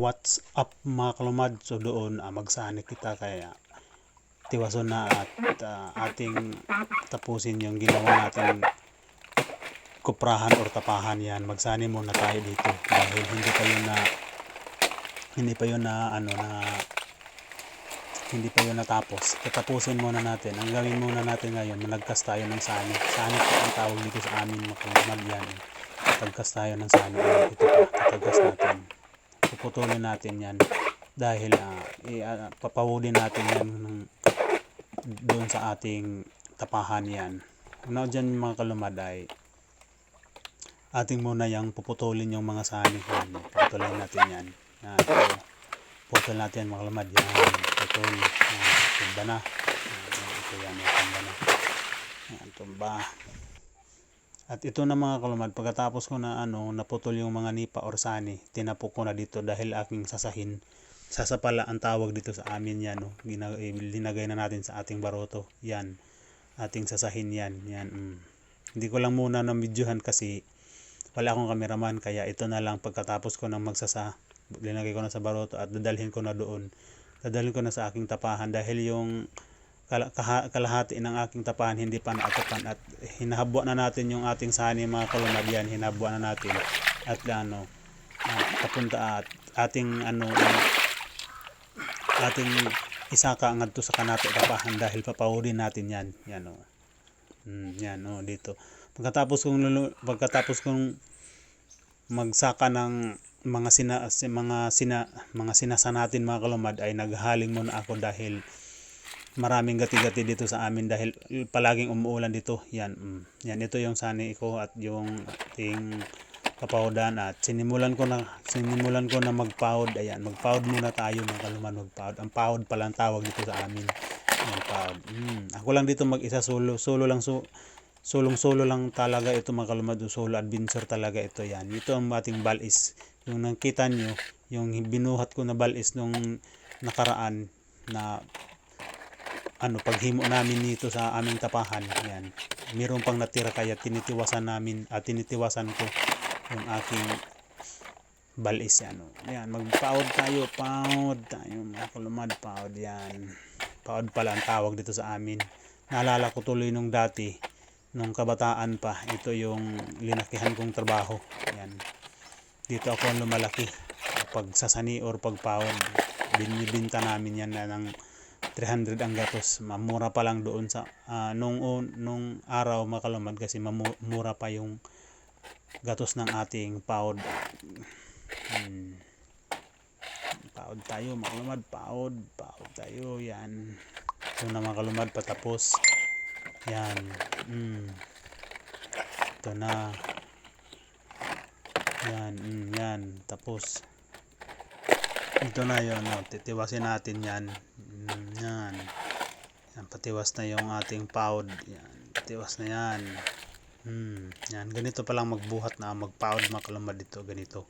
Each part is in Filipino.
What's up mga kalumad? So doon ah, magsani kita kaya tiwason na at ah, ating tapusin yung ginawa natin kuprahan or tapahan yan. Magsani muna tayo dito dahil hindi pa yun na hindi pa yun na ano na hindi pa yun natapos. Tatapusin muna natin. Ang gawin muna natin ngayon, managkas tayo ng sani. Sani po ang tawag dito sa amin mga kalumad yan. Tatagkas tayo ng sani. Ito pa, tatagkas natin puputulin natin yan dahil uh, i, ah, papawudin natin yan ng, doon sa ating tapahan yan. Una dyan mga kalumad ay ating muna yung puputulin yung mga sani yan puputulin natin yan. Yan ito, putol natin mga kalumad yan putol yan tumba na. Ito yan tumba na. Yan tumba at ito na mga kalumad, pagkatapos ko na ano, naputol yung mga nipa or sani, tinapok ko na dito dahil aking sasahin. Sasapala ang tawag dito sa amin yan. No? Eh, linagay na natin sa ating baroto. Yan. Ating sasahin yan. yan mm. Hindi ko lang muna na videohan kasi wala akong kameraman. Kaya ito na lang pagkatapos ko na magsasa, linagay ko na sa baroto at dadalhin ko na doon. Dadalhin ko na sa aking tapahan dahil yung kalahati ng aking tapahan hindi pa naatapan. At hinahabwa na natin yung ating sani mga kalumad yan na natin. At ano uh, at ating ano ating isaka ngadto sa kanato tapahan dahil papawurin natin yan. Yan o mm, yan o dito. Pagkatapos kong lulu- pagkatapos kong magsaka ng mga sina si- mga sina mga sinasa natin mga kalumad ay naghaling muna ako dahil maraming gati-gati dito sa amin dahil palaging umuulan dito. Yan, mm, yan ito yung sani ko at yung ating kapawdan at sinimulan ko na sinimulan ko na magpawd. Ayan, magpawd muna tayo mga kaluman magpawd. Ang pawd pala ang tawag dito sa amin. Yan, pawd. Mm, ako lang dito mag-isa solo, solo lang so sulong solo lang talaga ito mga kalumad solo adventure talaga ito yan ito ang ating balis yung nakita nyo yung binuhat ko na balis nung nakaraan na ano paghimo namin nito sa aming tapahan yan. Mayroon pang natira kaya tinitiwasan namin at tinitiwasan ko yung aking balis yan oh. yan magpaod tayo paod tayo mga kulumad paod yan. Paod pala ang tawag dito sa amin. Naalala ko tuloy nung dati nung kabataan pa ito yung linakihan kong trabaho yan. Dito ako lumalaki pag sasani or pagpawad binibinta namin yan na ng 300 ang gatos. Mamura pa lang doon sa uh, nung nung araw makalumad kasi mamura pa yung gatos ng ating pound hmm. pound tayo makalumad pound pound tayo yan. Ito na makalumad patapos. Yan. Hmm. ito na. Yan hmm, yan tapos ito na yun no? titiwasin natin yan. Mm, yan. Yan patiwas na yung ating powd. Yan patiwas na yan. Hmm, yan. Ganito palang magbuhat na magpowd makalumad dito ganito.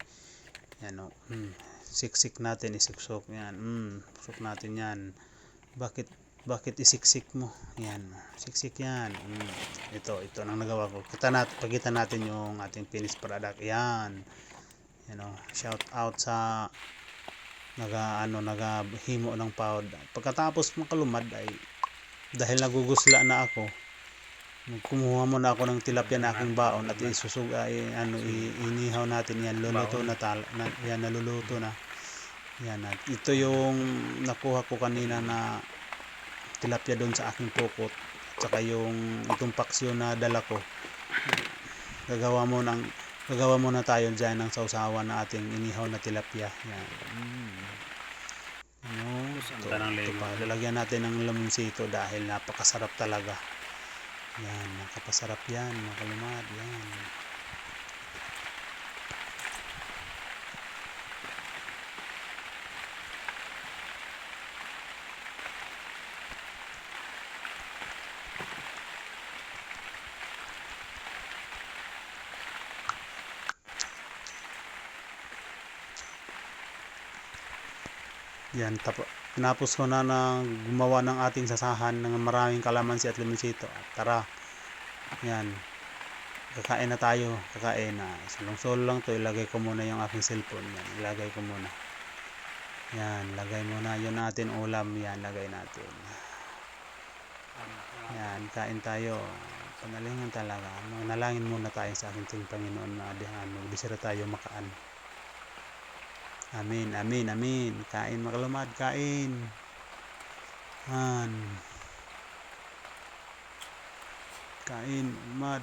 Yan o hmm, siksik natin isiksok. Yan hmm, sok natin yan. Bakit bakit isiksik mo? Yan siksik yan. Hmm, ito ito nang nagawa ko. Kita natin pagkita natin yung ating finished product. Yan. Yan o shout out sa naga ano nagahimo ng powd pagkatapos makalumad ay dahil nagugusla na ako kumuha muna ako ng tilapia na aking baon at isusug ay ano inihaw natin yan luluto na tal na, yan naluluto na. Yan at ito yung nakuha ko kanina na tilapia doon sa aking pokot at saka yung itong paksyo na dala ko. Gagawa mo ng gagawa muna tayo dyan ng sausawan na ating inihaw na tilapia. Yan. Mm. Ito, ito pa. lalagyan natin ng lemonsito dahil napakasarap talaga yan nakapasarap yan mga kalumad yan Yan, tap tinapos ko na na gumawa ng ating sasahan ng maraming kalamansi at limonsito. Tara, yan. Kakain na tayo, kakain na. Sulong-solo lang to, ilagay ko muna yung aking cellphone. Yan, ilagay ko muna. Yan, lagay muna yun natin ulam. Yan, lagay natin. Yan, kain tayo. Panalingan talaga. Manalangin muna tayo sa ating ting Panginoon na di di sila tayo makaan. Amin, amin, amin. Kain makalumad, kain. Han. Kain, mad.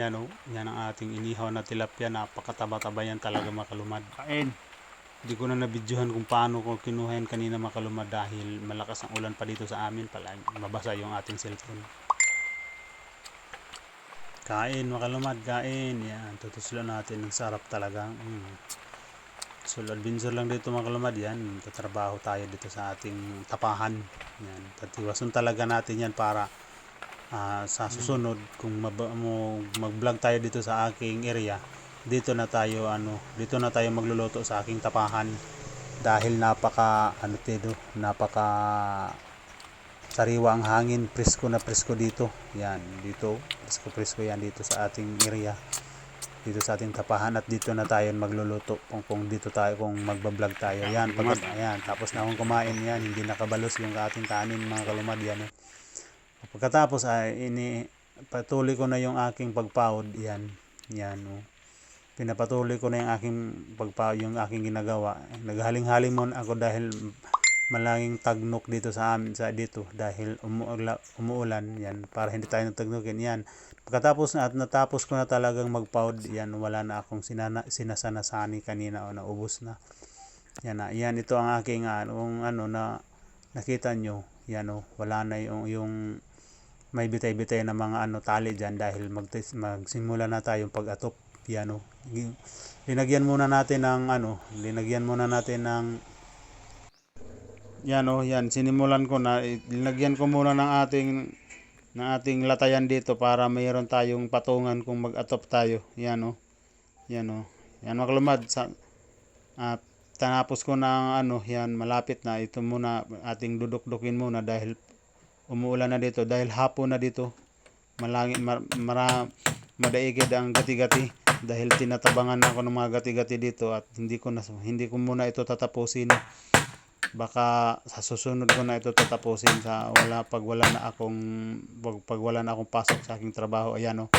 Yan o, yan ang ating inihaw na tilapia. Napakataba-taba yan talaga makalumad. Kain. Hindi ko na nabidyohan kung paano ko kinuha yan kanina makalumad dahil malakas ang ulan pa dito sa amin pala. Mabasa yung ating cellphone. Kain, makalumad, kain. Yan, tutuslo natin. Ang sarap talaga. Mm. Solo adventure lang dito makalumad yan. Tatrabaho tayo dito sa ating tapahan. Yan, tatiwason talaga natin yan para ah, sa susunod kung mag-vlog tayo dito sa aking area dito na tayo ano dito na tayo magluluto sa aking tapahan. Dahil napaka ano dito napaka sariwa ang hangin presko na presko dito. Yan dito presko presko yan dito sa ating area dito sa ating tapahan. At dito na tayo magluluto kung, kung dito tayo kung magbablog tayo. Yan pag, ayan tapos na akong kumain. Yan hindi nakabalos yung ating kanin mga kalumad yan eh. Pagkatapos ay ini patuloy ko na yung aking pagpawod yan. Yan oh. Pinapatuloy ko na yung aking pagpawod, yung aking ginagawa. Naghaling-haling muna ako dahil malanging tagnok dito sa amin sa dito dahil umuula, umuulan yan para hindi tayo natagnokin yan. Pagkatapos na at natapos ko na talagang magpawod yan wala na akong sinana, sinasanasani kanina o naubos na. Yan na, yan ito ang aking ano, ano na nakita nyo yan o wala na yung, yung may bitay-bitay na mga ano tali diyan dahil mag magsimula na tayong pag-atop yan o Gi- linagyan muna natin ng ano linagyan muna natin ng yan o yan. Sinimulan ko na eh, linagyan ko muna ng ating ng ating latayan dito para mayroon tayong patungan kung mag-atop tayo. Yan o yan o yan mga sa at tanapos ko ang ano yan malapit na. Ito muna ating dudukdukin muna dahil umuulan na dito dahil hapon na dito. Malangin mar, mara, madaigid ang gati-gati dahil tinatabangan ako ng mga gati-gati dito at hindi ko na hindi ko muna ito tatapusin. Baka sa susunod ko na ito tatapusin sa wala pag wala na akong pag, pag wala na akong pasok sa aking trabaho ayan oh.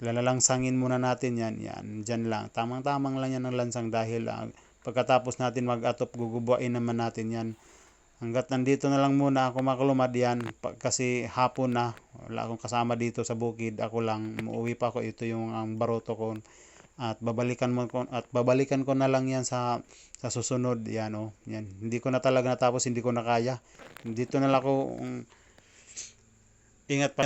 Lalalangsangin muna natin yan yan dyan lang. Tamang tamang lang yan ng lansang dahil ah, pagkatapos natin mag-atop gugubuain naman natin yan hanggat nandito na lang muna ako makalumad yan. Kasi hapon na wala akong kasama dito sa bukid. Ako lang umuwi pa ako. Ito yung ang baroto ko. At babalikan mo ko at babalikan ko na lang yan sa sa susunod. Yan oh yan. Hindi ko na talaga natapos hindi ko na kaya. Dito na lang ako um, ingat pa